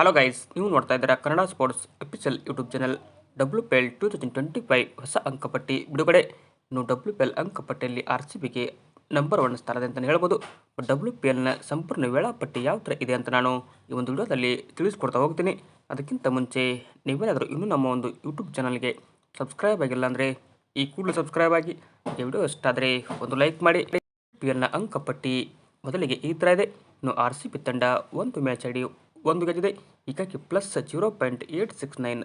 Hello guys ನೀವು ನೋಡ್ತಾ ಇದ್ದೀರಾ Kannada sports official YouTube channel W P L two thousand twenty five ಹೊಸ ಅಂಕಪಟ್ಟಿ. ಬಿಡುಗಡೆ, ಇನ್ನು ಡಬ್ಲ್ಯೂ ಪಿ ಎಲ್ ಅಂಕಪಟ್ಟಿಯಲ್ಲಿ ಆರ್ ಸಿ ಬಿಗೆ ನಂಬರ್ ಒನ್ ಸ್ಥಾನದ ಅಂತಲೇ ಹೇಳ್ಬೋದು. ಡಬ್ಲ್ಯೂ ಪಿ ಎಲ್ನ ಸಂಪೂರ್ಣ ವೇಳಾಪಟ್ಟಿ ಯಾವ ಥರ ಇದೆ ಅಂತ ನಾನು ಈ ಒಂದು ವಿಡಿಯೋದಲ್ಲಿ ತಿಳಿಸ್ಕೊಡ್ತಾ ಹೋಗ್ತೀನಿ. ಅದಕ್ಕಿಂತ ಮುಂಚೆ, ನೀವೇನಾದರೂ ಇನ್ನೂ ನಮ್ಮ ಒಂದು ಯೂಟ್ಯೂಬ್ ಚಾನಲ್ಗೆ ಸಬ್ಸ್ಕ್ರೈಬ್ ಆಗಿಲ್ಲ ಅಂದರೆ ಈ ಕೂಡಲೇ ಸಬ್ಸ್ಕ್ರೈಬ್ ಆಗಿ. ಈ ವಿಡಿಯೋ ಇಷ್ಟ ಒಂದು ಲೈಕ್ ಮಾಡಿ. ಪಿ ಎಲ್ನ ಅಂಕಪಟ್ಟಿ ಮೊದಲಿಗೆ ಈ ಥರ ಇದೆ. ಇನ್ನು ಆರ್ ಸಿ ಬಿ ತಂಡ ಒಂದು ಮ್ಯಾಚ್ ಆಡಿ ಒಂದು ಗೆದ್ದಿದೆ ಹೀಗಾಗಿ plus zero point eight six nine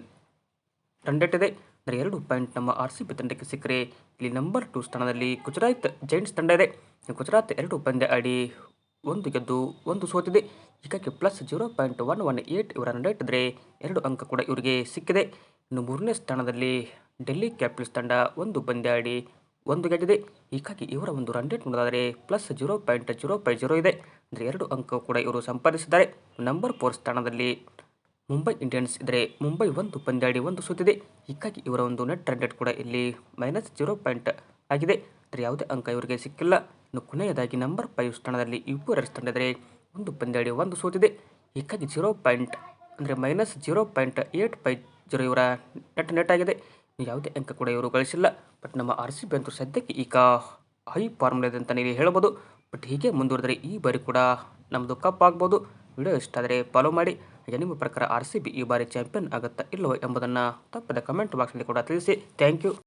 run ಇದೆ. ಅಂದರೆ ಎರಡು ಪಾಯಿಂಟ್ ನಮ್ಮ ಆರ್ ಸಿ ಬಿ ತಂಡಕ್ಕೆ ಸಿಕ್ಕರೆ. ಇಲ್ಲಿ ನಂಬರ್ ಟು ಸ್ಥಾನದಲ್ಲಿ ಗುಜರಾತ್ ಜೈಂಟ್ಸ್ ತಂಡ ಇದೆ. ಗುಜರಾತ್ ಎರಡು ಪಂದ್ಯ ಆಡಿ ಒಂದು ಗೆದ್ದು ಒಂದು ಸೋತಿದೆ. ಹೀಗಾಗಿ plus zero point one one eight ಇವರ ರನ್ ಎರಡು ಅಂಕ ಕೂಡ ಇವರಿಗೆ ಸಿಕ್ಕಿದೆ. ಇನ್ನು ಮೂರನೇ ಸ್ಥಾನದಲ್ಲಿ ಡೆಲ್ಲಿ ಕ್ಯಾಪಿಟಲ್ಸ್ ತಂಡ ಒಂದು ಪಂದ್ಯ ಆಡಿ ಒಂದು ಗೆದ್ದಿದೆ ಹೀಗಾಗಿ ಇವರ ಒಂದು ರನ್ ರೇಟ್ ನೋಡೋದಾದರೆ plus zero point zero point zero ಇದೆ. ಅಂದರೆ ಎರಡು ಅಂಕ ಕೂಡ ಇವರು ಸಂಪಾದಿಸಿದ್ದಾರೆ. ನಂಬರ್ ಫೋರ್ ಸ್ಥಾನದಲ್ಲಿ ಮುಂಬೈ ಇಂಡಿಯನ್ಸ್ ಇದ್ದರೆ ಮುಂಬೈ ಒಂದು ಪಂದ್ಯಾಡಿ ಒಂದು ಸುತ್ತಿದೆ ಹೀಗಾಗಿ ಇವರ ಒಂದು ನೆಟ್ ರನ್ ರೇಟ್ ಕೂಡ ಇಲ್ಲಿ ಮೈನಸ್ ಜೀರೋ ಪಾಯಿಂಟ್ ಆಗಿದೆ. ಅಂದರೆ ಯಾವುದೇ ಅಂಕ ಇವರಿಗೆ ಸಿಕ್ಕಿಲ್ಲ. ಇನ್ನು ಕೊನೆಯದಾಗಿ ನಂಬರ್ ಫೈವ್ ಸ್ಥಾನದಲ್ಲಿ ಇಬ್ಬರು ಎರಡು ರೈಸ್ ತಂಡ ಇದ್ದರೆ ಒಂದು ಪಂದ್ಯಾಡಿ ಒಂದು ಸೋತಿದೆ. ಹೀಗಾಗಿ ಜೀರೋ ಪಾಯಿಂಟ್ ಅಂದರೆ minus zero point eight five zero ಇವರ ನೆಟ್ ನೆಟ್ ಆಗಿದೆ. ಯಾವುದೇ ಅಂಕ ಕೂಡ ಇವರು ಗಳಿಸಿಲ್ಲ. ಬಟ್ ನಮ್ಮ ಆರ್ ಸಿ ಬಿ ಅಂತೂ ಸದ್ಯಕ್ಕೆ ಈಗ ಹೈ ಫಾರ್ಮ್ಲಿದೆ ಅಂತ ನೀವು ಹೇಳ್ಬೋದು. ಬಟ್ ಹೀಗೆ ಮುಂದುವರೆದರೆ ಈ ಬಾರಿ ಕೂಡ ನಮ್ಮದು ಕಪ್ ಆಗ್ಬೋದು. ವಿಡಿಯೋ ಇಷ್ಟ ಆದರೆ ಫಾಲೋ ಮಾಡಿ. ನಿಮ್ಮ ಪ್ರಕಾರ ಆರ್ ಸಿ ಬಿ ಈ ಬಾರಿ ಚಾಂಪಿಯನ್ ಆಗುತ್ತಾ ಇಲ್ಲವೋ ಎಂಬುದನ್ನು ತಪ್ಪದ ಕಮೆಂಟ್ ಬಾಕ್ಸ್ನಲ್ಲಿ ಕೂಡ ತಿಳಿಸಿ. Thank you